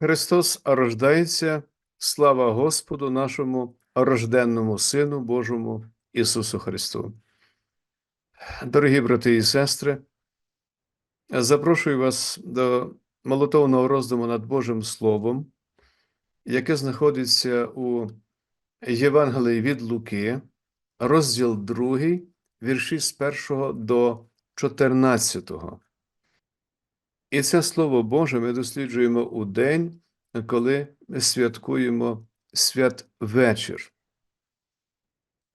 Христос рождається, слава Господу нашому рожденному Сину Божому Ісусу Христу. Дорогі брати і сестри, запрошую вас до молитовного роздуму над Божим Словом, яке знаходиться у Євангелії від Луки, розділ 2, вірші з 1 до 14. І це Слово Боже ми досліджуємо у день, коли святкуємо святвечір.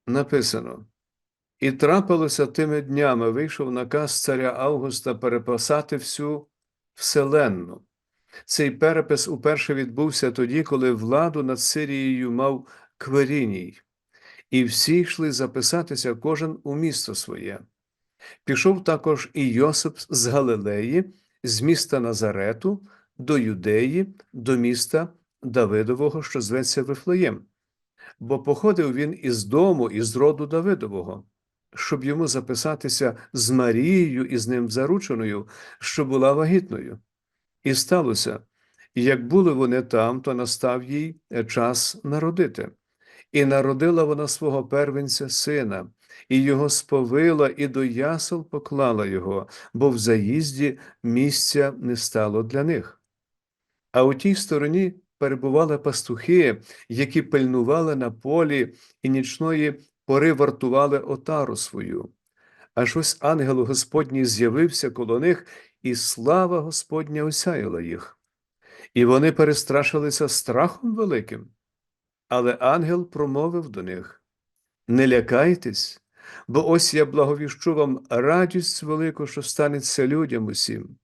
Написано: І трапилося тими днями, вийшов наказ царя Августа переписати всю вселенну. Цей перепис уперше відбувся тоді, коли владу над Сирією мав Кверіній, і всі йшли записатися кожен у місто своє. Пішов також і Йосип з Галилеї з міста Назарету до Юдеї, до міста Давидового, що зветься Вифлеєм, бо походив він із дому, із роду Давидового, щоб йому записатися з Марією і з ним зарученою, що була вагітною. І сталося, як були вони там, то настав їй час народити. І народила вона свого первенця сина, і його сповила, і до ясел поклала його, бо в заїзді місця не стало для них. А у тій стороні перебували пастухи, які пильнували на полі і нічної пори вартували отару свою. Аж ось ангел Господній з'явився коло них, і слава Господня осяяла їх. І вони перестрашилися страхом великим. Але ангел промовив до них: Не лякайтесь, бо ось я благовіщу вам радість велику, що станеться людям усім.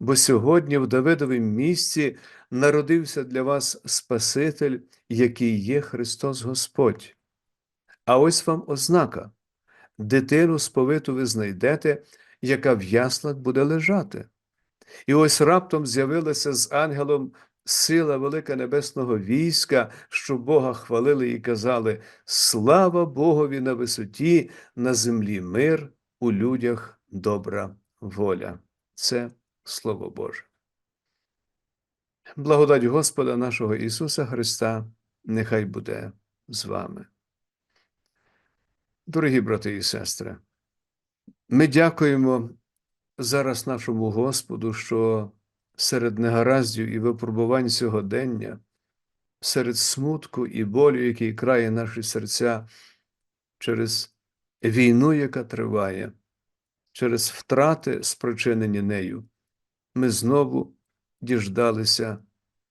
Бо сьогодні в Давидовім місці народився для вас Спаситель, який є Христос Господь. А ось вам ознака дитину сповиту ви знайдете, яка в яслах буде лежати. І ось раптом з'явилася з ангелом сила велика небесного війська, що Бога хвалили і казали: Слава Богові на висоті, на землі мир, у людях добра воля. Це Слово Боже. Благодать Господа нашого Ісуса Христа, нехай буде з вами. Дорогі брати і сестри, ми дякуємо зараз нашому Господу, що серед негараздів і випробувань сьогодення, серед смутку і болю, який крає наші серця через війну, яка триває, через втрати, спричинені нею, ми знову діждалися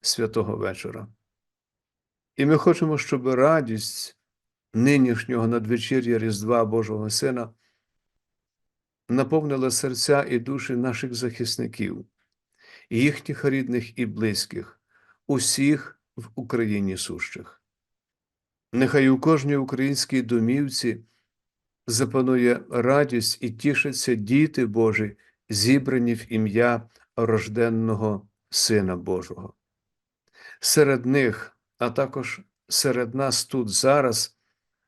святого вечора. І ми хочемо, щоб радість нинішнього надвечір'я Різдва Божого Сина наповнила серця і душі наших захисників їхніх рідних і близьких, усіх в Україні сущих. Нехай у кожній українській домівці запанує радість і тішаться діти Божі, зібрані в ім'я рожденного Сина Божого. Серед них, а також серед нас тут зараз,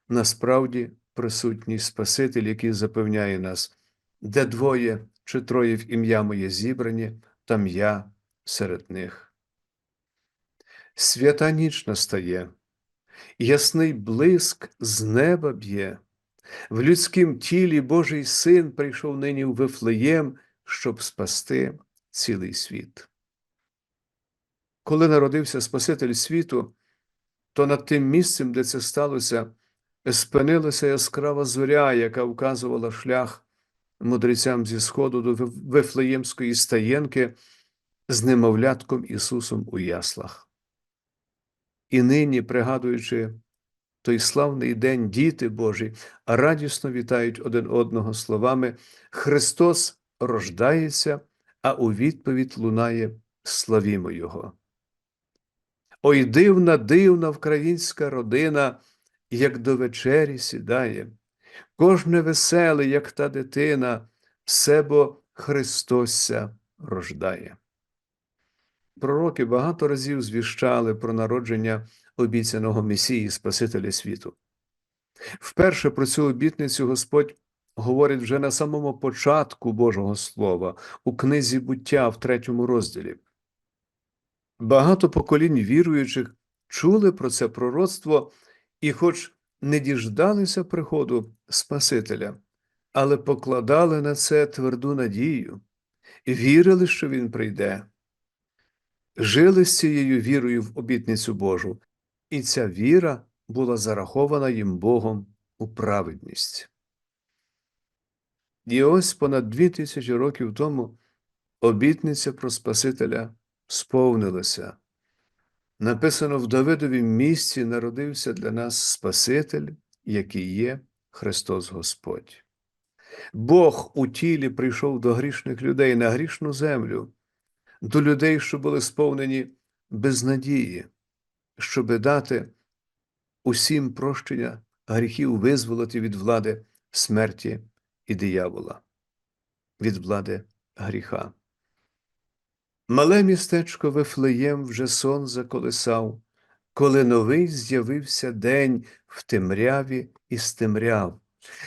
насправді присутній Спаситель, який запевняє нас, де двоє чи троє в ім'я моє зібрані, там я серед них. Свята ніч настає, ясний блиск з неба б'є, в людськім тілі Божий син прийшов нині в Вифлеєм, щоб спасти цілий світ. Коли народився Спаситель світу, то над тим місцем, де це сталося, спинилася яскрава зоря, яка вказувала шлях мудрецям зі сходу до Вифлеємської стаєнки з немовлятком Ісусом у яслах. І нині, пригадуючи той славний день, діти Божі, радісно вітають один одного словами Христос рождається, а у відповідь лунає Славімо Його. Ой, дивна, дивна українська родина, як до вечері сідає кожне веселе, як та дитина, все бо Христося рождає. Пророки багато разів звіщали про народження обіцяного Месії Спасителя світу. Вперше про цю обітницю Господь говорить вже на самому початку Божого Слова у книзі буття в третьому розділі. Багато поколінь віруючих чули про це пророцтво і, хоч не діждалися приходу Спасителя, але покладали на це тверду надію вірили, що Він прийде. Жили з цією вірою в обітницю Божу, і ця віра була зарахована їм Богом у праведність. І ось понад дві тисячі років тому обітниця про Спасителя сповнилася. Написано в Давидовім місці народився для нас Спаситель, який є Христос Господь. Бог у тілі прийшов до грішних людей на грішну землю, до людей, що були сповнені безнадії, щоби дати усім прощення гріхів визволити від влади смерті і диявола, від влади гріха. Мале містечко Вифлеєм вже сон заколисав, коли новий з'явився день в темряві і стемряв,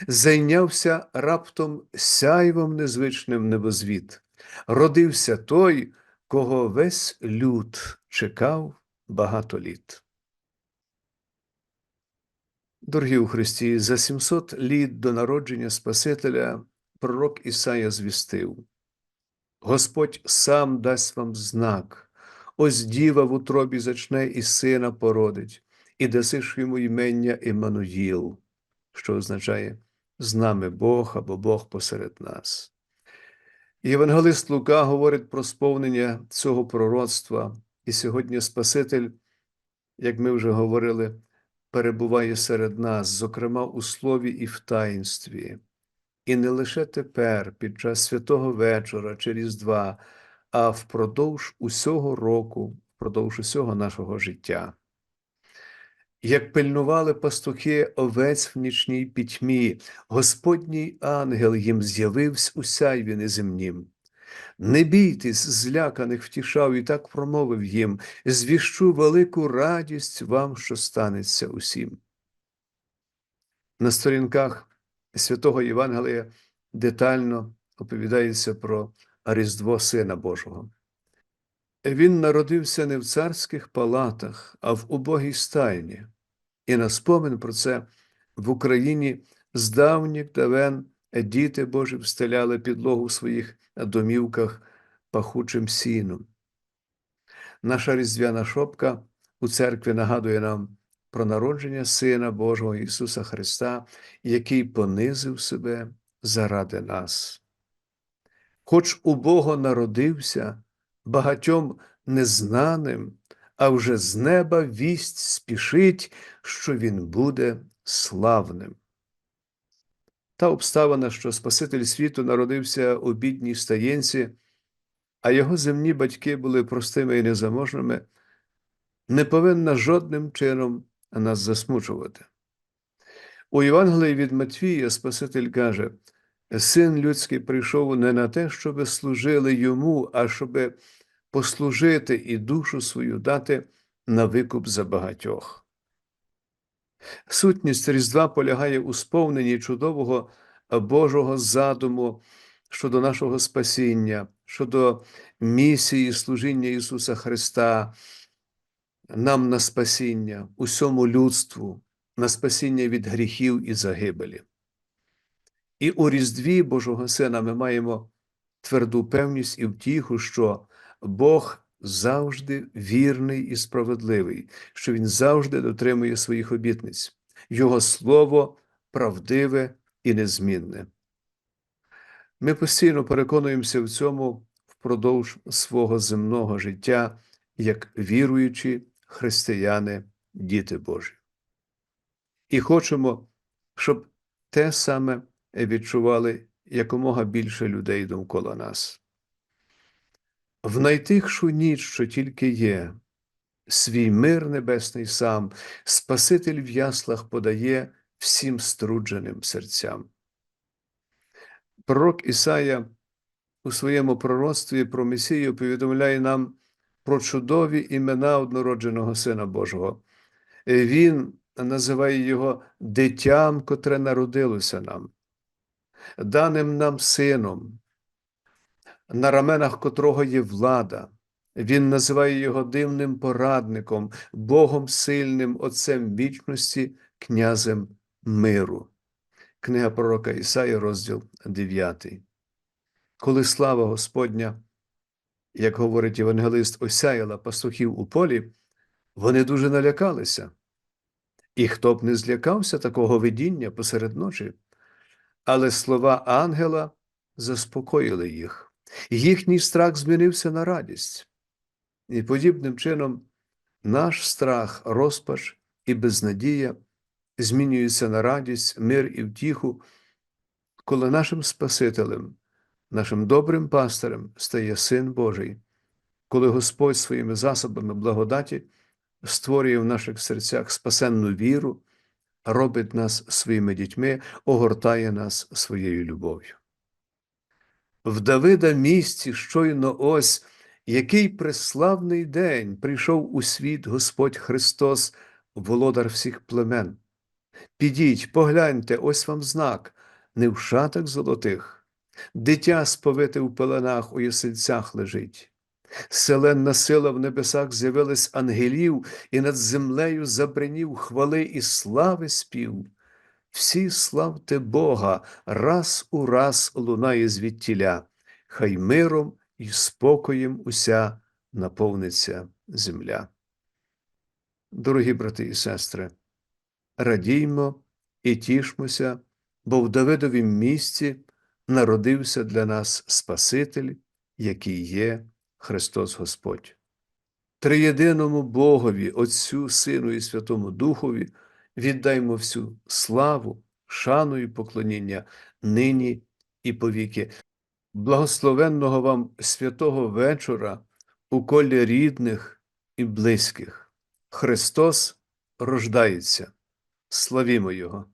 зайнявся раптом сяйвом незвичним небозвіт, родився той, кого весь люд чекав багато літ. Дорогі у Христі, за 700 літ до народження Спасителя пророк Ісая звістив Господь сам дасть вам знак, ось діва в утробі зачне і сина породить, і дасиш йому імення Іммануїл, що означає з нами Бог або Бог посеред нас. Євангелист Лука говорить про сповнення цього пророцтва, і сьогодні Спаситель, як ми вже говорили, перебуває серед нас, зокрема у слові і в таїнстві. І не лише тепер, під час святого вечора чи Різдва, а впродовж усього року, впродовж усього нашого життя. Як пильнували пастухи овець в нічній пітьмі, Господній ангел їм з'явився у сяйві неземнім. Не бійтесь, зляканих втішав і так промовив їм звіщу велику радість вам, що станеться усім. На сторінках святого Євангелія детально оповідається про Різдво Сина Божого. Він народився не в царських палатах, а в убогій стайні, і на спомин про це в Україні з давніх давен діти Божі встеляли підлогу в своїх домівках пахучим сіном. Наша різдвяна шопка у церкві нагадує нам про народження Сина Божого Ісуса Христа, який понизив себе заради нас. Хоч у Бога народився багатьом незнаним, а вже з неба вість спішить, що Він буде славним. Та обставина, що Спаситель світу народився у бідній стаєнці, а його земні батьки були простими і незаможними, не повинна жодним чином нас засмучувати. У Євангелії від Матвія Спаситель каже, Син людський прийшов не на те, щоб служили йому, а щоб послужити і душу свою дати на викуп за багатьох. Сутність Різдва полягає у сповненні чудового Божого задуму щодо нашого спасіння, щодо місії служіння Ісуса Христа, нам на спасіння, усьому людству, на спасіння від гріхів і загибелі. І у Різдві Божого Сина ми маємо тверду певність і втіху, що Бог завжди вірний і справедливий, що Він завжди дотримує своїх обітниць, Його Слово правдиве і незмінне. Ми постійно переконуємося в цьому впродовж свого земного життя, як віруючі християни, діти Божі. І хочемо, щоб те саме відчували якомога більше людей довкола нас. В найтихшу ніч, що тільки є, свій мир небесний сам, Спаситель в яслах подає всім струдженим серцям. Пророк Ісая у своєму пророцтві про Месію повідомляє нам про чудові імена однородженого Сина Божого. Він називає його дитям, котре народилося нам, даним нам сином, на раменах котрого є влада, Він називає його дивним порадником, Богом сильним, Отцем вічності, князем миру. Книга пророка Ісаї, розділ 9. Коли слава Господня, як говорить євангелист, осяяла пастухів у полі, вони дуже налякалися. І хто б не злякався такого видіння посеред ночі, але слова ангела заспокоїли їх. Їхній страх змінився на радість. І подібним чином наш страх, розпач і безнадія змінюються на радість, мир і втіху, коли нашим Спасителем, нашим добрим пастирем стає Син Божий, коли Господь своїми засобами благодаті створює в наших серцях спасенну віру, робить нас своїми дітьми, огортає нас своєю любов'ю. В Давида місті щойно ось який преславний день прийшов у світ Господь Христос, володар всіх племен. Підіть, погляньте, ось вам знак, не в шатах золотих, дитя сповите в пеленах у ясельцях лежить. Селенна сила в небесах з'явилась ангелів, і над землею забринів хвали і слави спів. Всі славте Бога, раз у раз лунає звідтіля, хай миром і спокоєм уся наповниться земля. Дорогі брати і сестри, радіймо і тішмося, бо в Давидовім місті народився для нас Спаситель, який є Христос Господь. Триєдиному Богові, Отцю, Сину і Святому Духові віддаймо всю славу, шану і поклоніння нині і повіки. Благословенного вам святого вечора у колі рідних і близьких. Христос рождається. Славімо Його!